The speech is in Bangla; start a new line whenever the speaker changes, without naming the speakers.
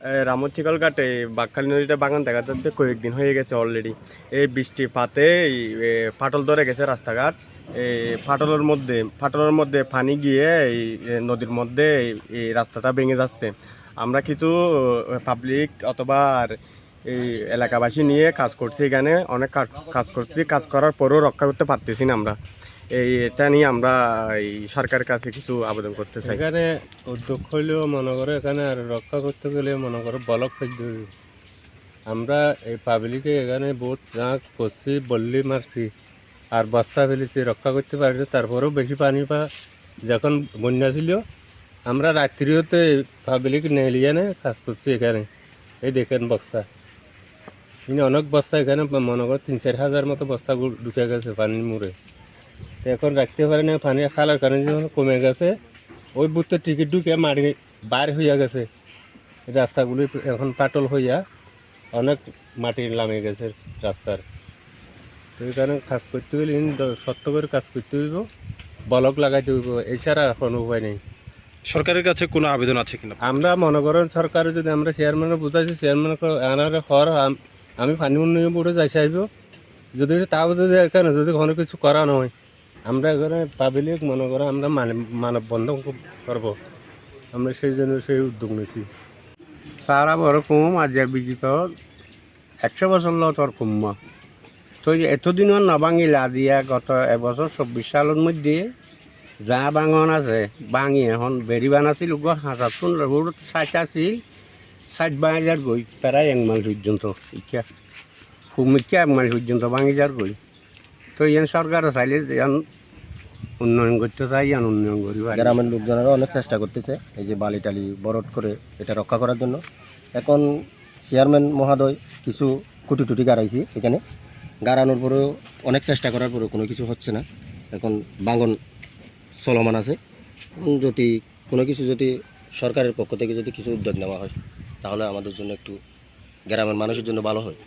রামচিকল ঘাটে বাকখালী নদীতে বাগান দেখা যাচ্ছে, কয়েকদিন হয়ে গেছে অলরেডি এই বৃষ্টি পাতে ফাটল ধরে গেছে রাস্তাঘাট। এই ফাটলের মধ্যে ফাটলের মধ্যে পানি গিয়ে এই নদীর মধ্যে এই- রাস্তাটা ভেঙে যাচ্ছে। আমরা কিছু পাবলিক অথবা এই এলাকাবাসী নিয়ে কাজ করছি এখানে, অনেক কাজ করছি। কাজ করার পরেও রক্ষা করতে পারতেছি না আমরা। এই এটা নিয়ে আমরা এই সরকারের কাছে কিছু আবেদন করতে চাই।
এখানে উদ্যোগ হইলেও মনে করো, এখানে আর রক্ষা করতে গেলে মনে করো বলক হবে। আমরা এই পাবলিকে এখানে বহুত যা করছি, বললি মারছি, আর বস্তা ফেলেছি, রক্ষা করতে পারছি তারপরেও বেশি পানি পা, যখন বন্যা ছিল, আমরা রাত্রিওতে পাবলিক নেলিয়ে নে কাজ করছি এখানে। এই দেখেন বস্তা। অনেক বস্তা, এখানে মনে করো তিন চার হাজার মতো বস্তা ঢুকে গেছে পানির মুড়ে। তো এখন রাখতে পারে না পানি খালার কারণে যখন কমে গেছে। ওই বুথে টিকিট ঢুকে মারি বার হইয়া গেছে। রাস্তাগুলি এখন পাটল হইয়া অনেক মাটি নামে গেছে রাস্তার। তো এই কারণে কাজ করতে দ- সত্য করে কাজ করতে হইব। বলক লাগাইতে হইব এছাড়া কোনো উপায় নেই।
সরকারের কাছে কোনো আবেদন আছে কিনা?
আমরা মনে করেন সরকারে যদি আমরা চেয়ারম্যানকে বুঝাইছি চেয়ারম্যান আনার আম- আমি পানি উন্নয়ন বোর্ডে যাই চাইব। যদি তাও যদি এখানে যদি কোনো কিছু করা নয় আমরা এখানে পাবলিক মনে করো, আমরা মানে- মানব বন্ধন করব। আমরা সেই জন্য সেই উদ্যোগ নিয়েছি।
সারা বড় কম আজ বিজিত, একশো বছর লো তোর কুম্মা তো এতদিনও নাভাঙিলা দিয়া গত এবছর চব্বিশ সালের মধ্যে যা বাঙন আছে বাঙি এখন বেরি বানাছিল গো হাজার রোড সাইট আছিল সাইট বাঙি যার গই প্রায় এক মাইল পর্যন্ত। ইচ্ছা খুব মিথ্যা এক মাইল পর্যন্ত বাঙি যার গই তো ইয়ান সরকারে চাইলে উন্নয়ন করতে চাই ইয়ান উন্নয়ন করি।
গ্রামের লোকজনেরা অনেক চেষ্টা করতেছে এই যে বালি টালি বরট করে এটা রক্ষা করার জন্য। এখন চেয়ারম্যান মহোদয় কিছু কুটি টুটি গাড়াইছি এখানে। গাড়ানোর পরেও অনেক চেষ্টা করার পরেও কোনো কিছু হচ্ছে না। এখন বাঙ্গন চলমান আছে। যদি কোনো কিছু যদি সরকারের পক্ষ থেকে যদি কিছু উদ্যোগ নেওয়া হয়, তাহলে আমাদের জন্য একটু গ্রামের মানুষের জন্য ভালো হয়।